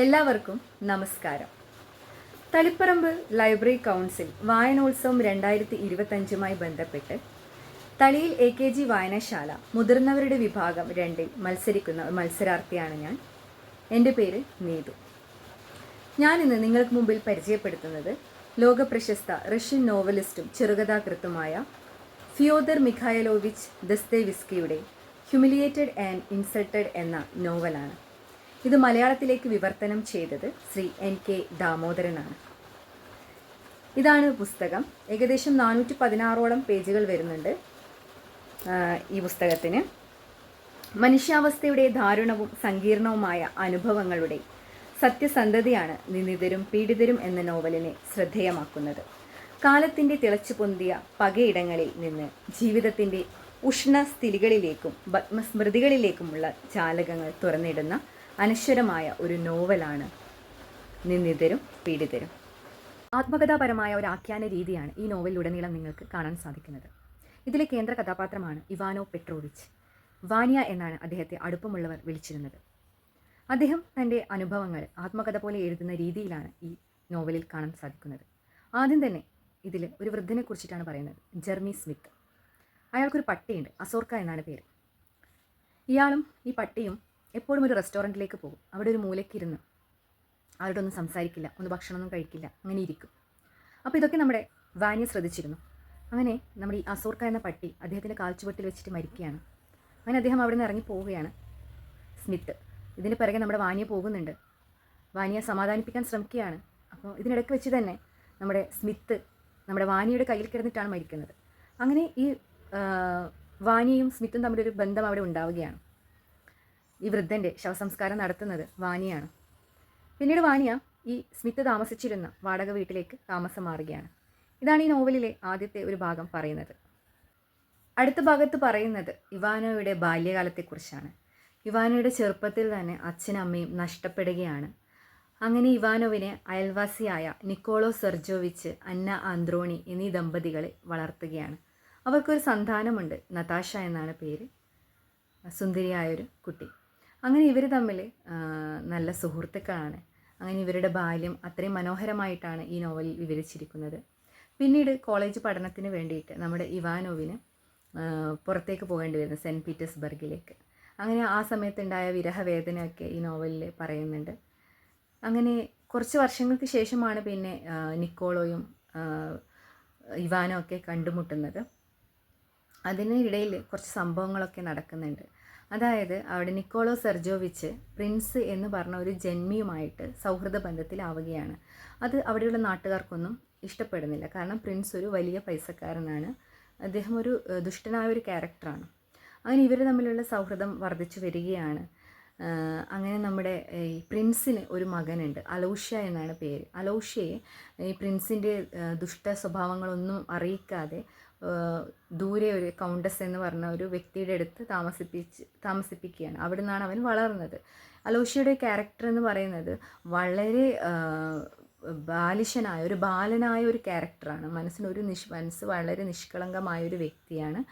എല്ലാവർക്കും നമസ്കാരം. Taliparamba library council വായനോത്സവം രണ്ടായിരത്തി ഇരുപത്തഞ്ചുമായി ബന്ധപ്പെട്ട് തളിയിൽ എ കെ ജി വായനശാല മുതിർന്നവരുടെ വിഭാഗം രണ്ടിൽ മത്സരിക്കുന്ന മത്സരാർത്ഥിയാണ് ഞാൻ. എന്റെ പേര് നീതു. ഞാനിന്ന് നിങ്ങൾക്ക് മുമ്പിൽ പരിചയപ്പെടുത്തുന്നത് ലോകപ്രശസ്ത റഷ്യൻ നോവലിസ്റ്റും ചെറുകഥാകൃത്തുമായ ഫിയോദർ മിഖായലോവിച്ച് ദസ്തേവിസ്കിയുടെ ഹ്യൂമിലിയേറ്റഡ് ആൻഡ് ഇൻസൾട്ടഡ് എന്ന നോവലാണ്. ഇത് മലയാളത്തിലേക്ക് വിവർത്തനം ചെയ്തത് ശ്രീ എൻ കെ ദാമോദരനാണ്. ഇതാണ് പുസ്തകം. ഏകദേശം നാനൂറ്റി പതിനാറോളം പേജുകൾ വരുന്നുണ്ട് ഈ പുസ്തകത്തിന്. മനുഷ്യാവസ്ഥയുടെ ദാരുണവും സങ്കീർണവുമായ അനുഭവങ്ങളുടെ സത്യസന്ധതയാണ് നിന്ദിതരും പീഡിതരും എന്ന നോവലിനെ ശ്രദ്ധേയമാക്കുന്നത്. കാലത്തിന്റെ തിളച്ചു പൊന്തിയ പകയിടങ്ങളിൽ നിന്ന് ജീവിതത്തിന്റെ ഉഷ്ണസ്ഥിതികളിലേക്കും ഭഗ്മസ്മൃതികളിലേക്കുമുള്ള ചാലകങ്ങൾ തുറന്നിടുന്ന അനശ്വരമായ ഒരു നോവലാണ് നിന്ദിതരും പീഡിതരും. ആത്മകഥാപരമായ ഒരു ആഖ്യാന രീതിയാണ് ഈ നോവലിലുടനീളം നിങ്ങൾക്ക് കാണാൻ സാധിക്കുന്നത്. ഇതിലെ കേന്ദ്ര കഥാപാത്രമാണ് ഇവാനോ പെട്രോവിച്ച്. വാനിയ എന്നാണ് അദ്ദേഹത്തെ അടുപ്പമുള്ളവർ വിളിച്ചിരുന്നത്. അദ്ദേഹം തന്റെ അനുഭവങ്ങൾ ആത്മകഥ പോലെ എഴുതുന്ന രീതിയിലാണ് ഈ നോവലിൽ കാണാൻ സാധിക്കുന്നത്. ആദ്യം തന്നെ ഇതിൽ ഒരു വൃദ്ധനെ കുറിച്ചിട്ടാണ് പറയുന്നത്. Jeremy Smith. അയാൾക്കൊരു പട്ടിയുണ്ട്. അസോർക്ക എന്നാണ് പേര്. ഇയാളും ഈ പട്ടിയും എപ്പോഴും ഒരു റെസ്റ്റോറന്റിലേക്ക് പോകും. അവിടെ ഒരു മൂലയ്ക്കിരുന്ന് ആരോടും ഒന്നും സംസാരിക്കില്ല ഒന്ന് ഭക്ഷണമൊന്നും കഴിക്കില്ല അങ്ങനെ ഇരിക്കും. അപ്പോൾ ഇതൊക്കെ നമ്മുടെ വാനിയ ശ്രദ്ധിച്ചിരുന്നു. അങ്ങനെ നമ്മുടെ ഈ അസൂർക്ക എന്ന പട്ടി അദ്ദേഹത്തിന്റെ കാൽച്ചുവട്ടിൽ വെച്ചിട്ട് മരിക്കുകയാണ്. അങ്ങനെ അദ്ദേഹം അവിടെ നിന്ന് ഇറങ്ങി പോവുകയാണ് സ്മിത്ത്. ഇതിന് പിറകെ നമ്മുടെ വാനിയ പോകുന്നുണ്ട്. വാനിയെ സമാധാനിപ്പിക്കാൻ ശ്രമിക്കുകയാണ്. അപ്പോൾ ഇതിനിടയ്ക്ക് വെച്ച് തന്നെ നമ്മുടെ സ്മിത്ത് നമ്മുടെ വാനിയുടെ കയ്യിൽ കിടന്നിട്ടാണ് മരിക്കുന്നത്. അങ്ങനെ ഈ വാനിയും സ്മിത്തും തമ്മിലൊരു ബന്ധം അവിടെ ഉണ്ടാവുകയാണ്. ഈ വൃദ്ധന്റെ ശവസംസ്കാരം നടത്തുന്നത് വാനിയാണ്. പിന്നീട് വാനിയ ഈ സ്മിത്ത് താമസിച്ചിരുന്ന വാടക വീട്ടിലേക്ക് താമസം മാറുകയാണ്. ഇതാണ് ഈ നോവലിലെ ആദ്യത്തെ ഒരു ഭാഗം പറയുന്നത്. അടുത്ത ഭാഗത്ത് പറയുന്നത് ഇവാനോയുടെ ബാല്യകാലത്തെക്കുറിച്ചാണ്. ഇവാനോയുടെ ചെറുപ്പത്തിൽ തന്നെ അച്ഛനും അമ്മയും നഷ്ടപ്പെടുകയാണ്. അങ്ങനെ ഇവാനോവിനെ അയൽവാസിയായ നിക്കോളോ സെർജോവിച്ച് അന്ന ആന്ത്രോണി എന്നീ ദമ്പതികളെ വളർത്തുകയാണ്. അവർക്കൊരു സന്താനമുണ്ട് നതാഷ എന്നാണ് പേര്. സുന്ദരിയായൊരു കുട്ടി. അങ്ങനെ ഇവർ തമ്മിൽ നല്ല സുഹൃത്തുക്കളാണ്. അങ്ങനെ ഇവരുടെ ബാല്യം അത്രയും മനോഹരമായിട്ടാണ് ഈ നോവലിൽ വിവരിച്ചിരിക്കുന്നത്. പിന്നീട് കോളേജ് പഠനത്തിന് വേണ്ടിയിട്ട് നമ്മുടെ ഇവാനോവിന് പുറത്തേക്ക് പോകേണ്ടി വരുന്നു സെന്റ് പീറ്റേഴ്സ്ബർഗിലേക്ക്. അങ്ങനെ ആ സമയത്തുണ്ടായ വിരഹവേദനയൊക്കെ ഈ നോവലിൽ പറയുന്നുണ്ട്. അങ്ങനെ കുറച്ച് വർഷങ്ങൾക്ക് ശേഷമാണ് പിന്നെ നിക്കോളോയും ഇവാനോ ഒക്കെ കണ്ടുമുട്ടുന്നത്. അതിനിടയിൽ കുറച്ച് സംഭവങ്ങളൊക്കെ നടക്കുന്നുണ്ട്. അതായത് അവിടെ നിക്കോളോ സെർജോവിച്ച് പ്രിൻസ് എന്ന് പറഞ്ഞ ഒരു ജന്മിയുമായിട്ട് സൗഹൃദ ബന്ധത്തിലാവുകയാണ്. അത് അവിടെയുള്ള നാട്ടുകാർക്കൊന്നും ഇഷ്ടപ്പെടുന്നില്ല. കാരണം പ്രിൻസ് ഒരു വലിയ പൈസക്കാരനാണ്. അദ്ദേഹം ഒരു ദുഷ്ടനായ ഒരു ക്യാരക്ടറാണ്. അങ്ങനെ ഇവർ തമ്മിലുള്ള സൗഹൃദം വർദ്ധിച്ചു വരികയാണ്. അങ്ങനെ നമ്മുടെ ഈ പ്രിൻസിന് ഒരു മകനുണ്ട്. അലൗഷ്യ എന്നാണ് പേര്. അലൗഷ്യയെ ഈ പ്രിൻസിന്റെ ദുഷ്ട സ്വഭാവങ്ങളൊന്നും അറിയിക്കാതെ ദൂരെ ഒരു കൗണ്ടസ് എന്ന് പറഞ്ഞ ഒരു വ്യക്തിയുടെ അടുത്ത് താമസിപ്പിച്ച് താമസിപ്പിക്കുകയാണ്. അവിടെ നിന്നാണ് അവൻ വളർന്നത്. അലോഷ്യയുടെ ക്യാരക്ടർ എന്ന് പറയുന്നത് വളരെ ബാലിശനായ ഒരു ബാലനായ ഒരു ക്യാരക്ടറാണ് മനസ്സിനൊരു നിഷ് മനസ്സ് വളരെ നിഷ്കളങ്കമായ ഒരു വ്യക്തിയാണ്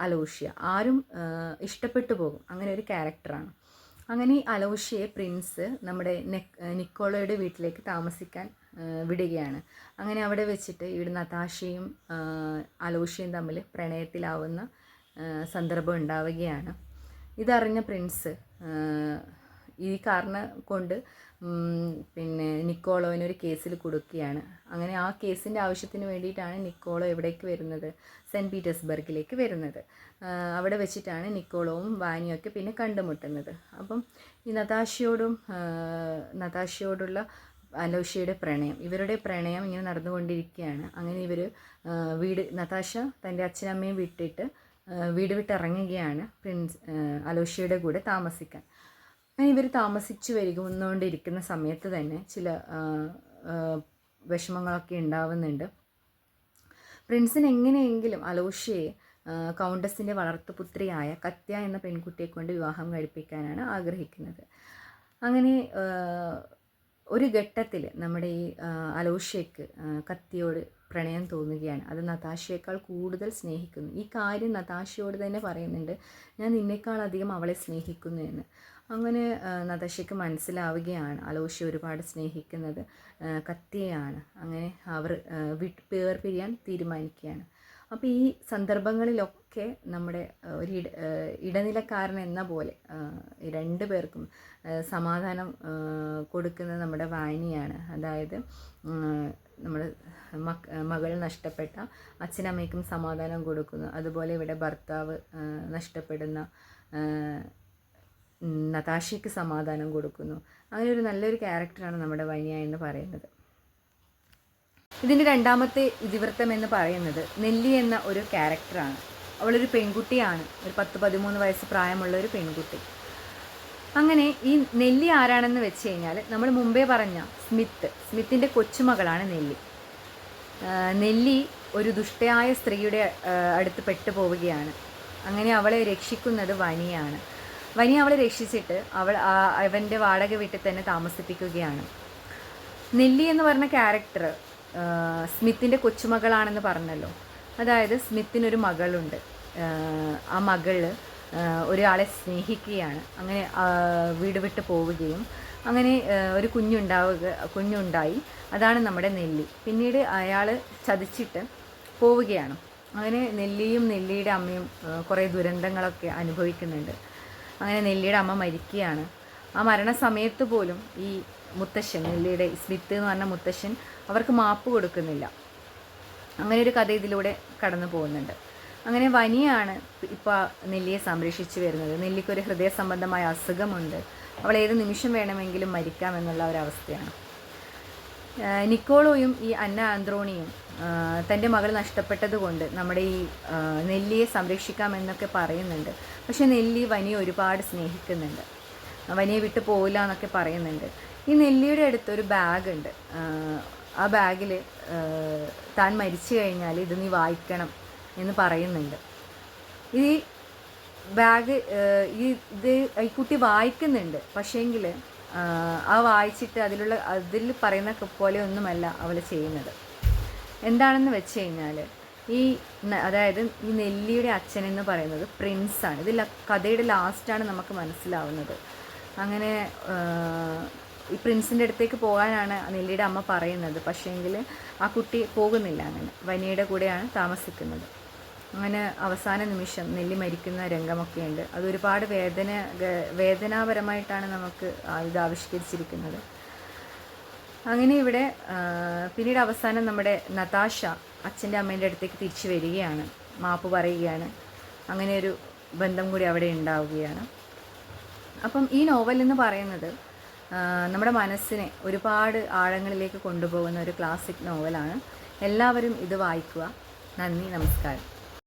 അലോഷ്യ. ആരും ഇഷ്ടപ്പെട്ടു പോകും. അങ്ങനെ ഒരു ക്യാരക്ടറാണ് അങ്ങനെ അലൗഷ്യയെ പ്രിൻസ് നമ്മുടെ നെക് നിക്കോളയുടെ വീട്ടിലേക്ക് താമസിക്കാൻ വിടുകയാണ്. അങ്ങനെ അവിടെ വെച്ചിട്ട് ഇവിടെ നതാശയും അലോഷയും തമ്മിൽ പ്രണയത്തിലാവുന്ന സന്ദർഭം ഉണ്ടാവുകയാണ്. ഇതറിഞ്ഞ പ്രിൻസ് ഈ കാരണം കൊണ്ട് പിന്നെ നിക്കോളോവിന് ഒരു കേസിൽ കൊടുക്കുകയാണ്. അങ്ങനെ ആ കേസിന്റെ ആവശ്യത്തിന് വേണ്ടിയിട്ടാണ് നിക്കോളോ എവിടേക്ക് വരുന്നത്? സെന്റ് പീറ്റേഴ്സ്ബർഗിലേക്ക് വരുന്നത്. അവിടെ വെച്ചിട്ടാണ് നിക്കോളോവും വാനിയൊക്കെ പിന്നെ കണ്ടുമുട്ടുന്നത്. അപ്പം ഈ നതാശയോടും നതാശയോടുള്ള അലോഷ്യയുടെ പ്രണയം. ഇവരുടെ പ്രണയം ഇങ്ങനെ നടന്നുകൊണ്ടിരിക്കുകയാണ്. അങ്ങനെ ഇവർ വീട് നതാശ തന്റെ അച്ഛനമ്മയും വിട്ടിട്ട് വീട് വിട്ടിറങ്ങുകയാണ് പ്രിൻസ് അലോഷയുടെ കൂടെ താമസിക്കാൻ. അങ്ങനെ ഇവർ താമസിച്ചു വരികൊണ്ടിരിക്കുന്ന സമയത്ത് തന്നെ ചില വിഷമങ്ങളൊക്കെ ഉണ്ടാവുന്നുണ്ട്. പ്രിൻസിന് എങ്ങനെയെങ്കിലും അലോഷ്യയെ ആഹ് കൗണ്ടസിന്റെ വളർത്തുപുത്രിയായ കത്യ എന്ന പെൺകുട്ടിയെ കൊണ്ട് വിവാഹം കഴിപ്പിക്കാനാണ് ആഗ്രഹിക്കുന്നത്. അങ്ങനെ ഒരു ഘട്ടത്തിൽ നമ്മുടെ ഈ അലോഷ്യക്ക് കത്തിയോട് പ്രണയം തോന്നുകയാണ്. അത് നതാശയേക്കാൾ കൂടുതൽ സ്നേഹിക്കുന്നു. ഈ കാര്യം നതാശയോട് തന്നെ പറയുന്നുണ്ട്. ഞാൻ നിന്നേക്കാൾ അധികം അവളെ സ്നേഹിക്കുന്നു എന്ന്. അങ്ങനെ നതാശയ്ക്ക് മനസ്സിലാവുകയാണ് അലോഷി ഒരുപാട് സ്നേഹിക്കുന്നത് കത്തിയാണ് അങ്ങനെ അവർ വിട്ട് പേർ പിരിയാൻ തീരുമാനിക്കുകയാണ്. അപ്പോൾ ഈ സന്ദർഭങ്ങളിലൊക്കെ നമ്മുടെ ഒരു ഇട ഇടനിലക്കാരൻ എന്ന പോലെ രണ്ട് പേർക്കും സമാധാനം കൊടുക്കുന്ന കൊടുക്കുന്നത് നമ്മുടെ വായനയാണ്. അതായത് നമ്മുടെ മക് മകൾ നഷ്ടപ്പെട്ട അച്ഛനമ്മയ്ക്കും സമാധാനം കൊടുക്കുന്നു. അതുപോലെ ഇവിടെ ഭർത്താവ് നഷ്ടപ്പെടുന്ന നതാശയ്ക്ക് സമാധാനം കൊടുക്കുന്നു. അങ്ങനെ ഒരു നല്ലൊരു ക്യാരക്ടറാണ് നമ്മുടെ വനിയ എന്ന് പറയുന്നത്. ഇതിന്റെ രണ്ടാമത്തെ ഇതിവൃത്തം എന്ന് പറയുന്നത് നെല്ലി എന്ന ഒരു ക്യാരക്ടറാണ് അവളൊരു പെൺകുട്ടിയാണ്. ഒരു പത്ത് പതിമൂന്ന് വയസ്സ് പ്രായമുള്ള ഒരു പെൺകുട്ടി. അങ്ങനെ ഈ നെല്ലി ആരാണെന്ന് വെച്ച് കഴിഞ്ഞാൽ നമ്മൾ മുമ്പേ പറഞ്ഞ സ്മിത്ത് സ്മിത്തിന്റെ കൊച്ചുമകളാണ് നെല്ലി. നെല്ലി ഒരു ദുഷ്ടയായ സ്ത്രീയുടെ അടുത്ത് അടുത്ത് പെട്ടുപോവുകയാണ് അങ്ങനെ അവളെ രക്ഷിക്കുന്നത് വനിയാണ്. വനി അവളെ രക്ഷിച്ചിട്ട് അവൾ അവന്റെ വാടക വീട്ടിൽ തന്നെ താമസിപ്പിക്കുകയാണ്. നെല്ലി എന്ന് പറഞ്ഞ ക്യാരക്ടർ സ്മിത്തിന്റെ കൊച്ചുമകളാണെന്ന് പറഞ്ഞല്ലോ. അതായത് സ്മിത്തിനൊരു മകളുണ്ട്. ആ, മകൾ ഒരാളെ സ്നേഹിക്കുകയാണ്. അങ്ങനെ വീട് വിട്ട് പോവുകയും അങ്ങനെ ഒരു കുഞ്ഞുണ്ടാവുക കുഞ്ഞുണ്ടായി. അതാണ് നമ്മുടെ നെല്ലി. പിന്നീട് അയാൾ ചതിച്ചിട്ട് പോവുകയാണ്. അങ്ങനെ നെല്ലിയും നെല്ലിയുടെ അമ്മയും കുറേ ദുരന്തങ്ങളൊക്കെ അനുഭവിക്കുന്നുണ്ട്. അങ്ങനെ നെല്ലിയുടെ അമ്മ മരിക്കുകയാണ്. ആ മരണസമയത്ത് പോലും ഈ മുത്തശ്ശൻ നെല്ലിയുടെ സ്മിത്ത് എന്ന് പറഞ്ഞ മുത്തശ്ശൻ അവർക്ക് മാപ്പ് കൊടുക്കുന്നില്ല. അങ്ങനെ ഒരു കഥ ഇതിലൂടെ കടന്നു പോകുന്നുണ്ട്. അങ്ങനെ വനിയാണ് ഇപ്പോൾ നെല്ലിയെ സംരക്ഷിച്ചു വരുന്നത്. നെല്ലിക്കൊരു ഹൃദയ സംബന്ധമായ അസുഖമുണ്ട്. അവൾ ഏത് നിമിഷം വേണമെങ്കിലും മരിക്കാം എന്നുള്ള ഒരവസ്ഥയാണ് നിക്കോളോയും ഈ അന്ന ആന്ത്രോണിയും തന്റെ മകൾ നഷ്ടപ്പെട്ടതുകൊണ്ട് നമ്മുടെ ഈ നെല്ലിയെ സംരക്ഷിക്കാമെന്നൊക്കെ പറയുന്നുണ്ട്. പക്ഷേ നെല്ലി വനിയെ ഒരുപാട് സ്നേഹിക്കുന്നുണ്ട്. വനിയെ വിട്ടു പോകില്ല എന്നൊക്കെ പറയുന്നുണ്ട്. ഈ നെല്ലിയുടെ അടുത്തൊരു ബാഗ് ഉണ്ട് ആ, ബാഗിൽ താൻ മരിച്ചു കഴിഞ്ഞാൽ ഇത് നീ വായിക്കണം എന്ന് പറയുന്നുണ്ട്. ഈ ബാഗ് ഈ ഇത് ഈ കുട്ടി വായിക്കുന്നുണ്ട്. പക്ഷേങ്കിൽ ആ വായിച്ചിട്ട് അതിലുള്ള അതിൽ പറയുന്ന പോലെ ഒന്നുമല്ല അവൾ ചെയ്യുന്നത്. എന്താണെന്ന് വെച്ച് കഴിഞ്ഞാൽ ഈ അതായത് ഈ നെല്ലിയുടെ അച്ഛൻ എന്ന് പറയുന്നത് പ്രിൻസാണ്. ഇത് കഥയുടെ ലാസ്റ്റാണ് നമുക്ക് മനസ്സിലാവുന്നത്. അങ്ങനെ ഈ പ്രിൻസിന്റെ അടുത്തേക്ക് പോകാനാണ് നെല്ലിയുടെ അമ്മ പറയുന്നത്. പക്ഷേങ്കിൽ ആ കുട്ടി പോകുന്നില്ല അങ്ങനെ. വനിയുടെ കൂടെയാണ് താമസിക്കുന്നത്. അങ്ങനെ അവസാന നിമിഷം നെല്ലി മരിക്കുന്ന രംഗമൊക്കെയുണ്ട്. അത് ഒരുപാട് വേദന വേദനാപരമായിട്ടാണ് നമുക്ക് ഇത് ആവിഷ്കരിച്ചിരിക്കുന്നത്. അങ്ങനെ ഇവിടെ പിന്നീട് അവസാനം നമ്മുടെ നതാഷ അച്ഛന്റെ അമ്മേന്റെ അടുത്തേക്ക് തിരിച്ചു വരികയാണ്. മാപ്പ് പറയുകയാണ്. അങ്ങനെ ഒരു ബന്ധം കൂടി അവിടെ ഉണ്ടാവുകയാണ്. അപ്പം ഈ നോവൽ എന്ന് പറയുന്നത് നമ്മുടെ മനസ്സിനെ ഒരുപാട് ആഴങ്ങളിലേക്ക് കൊണ്ടുപോകുന്ന ഒരു ക്ലാസിക് നോവലാണ് എല്ലാവരും ഇത് വായിക്കുക. നന്ദി നമസ്കാരം.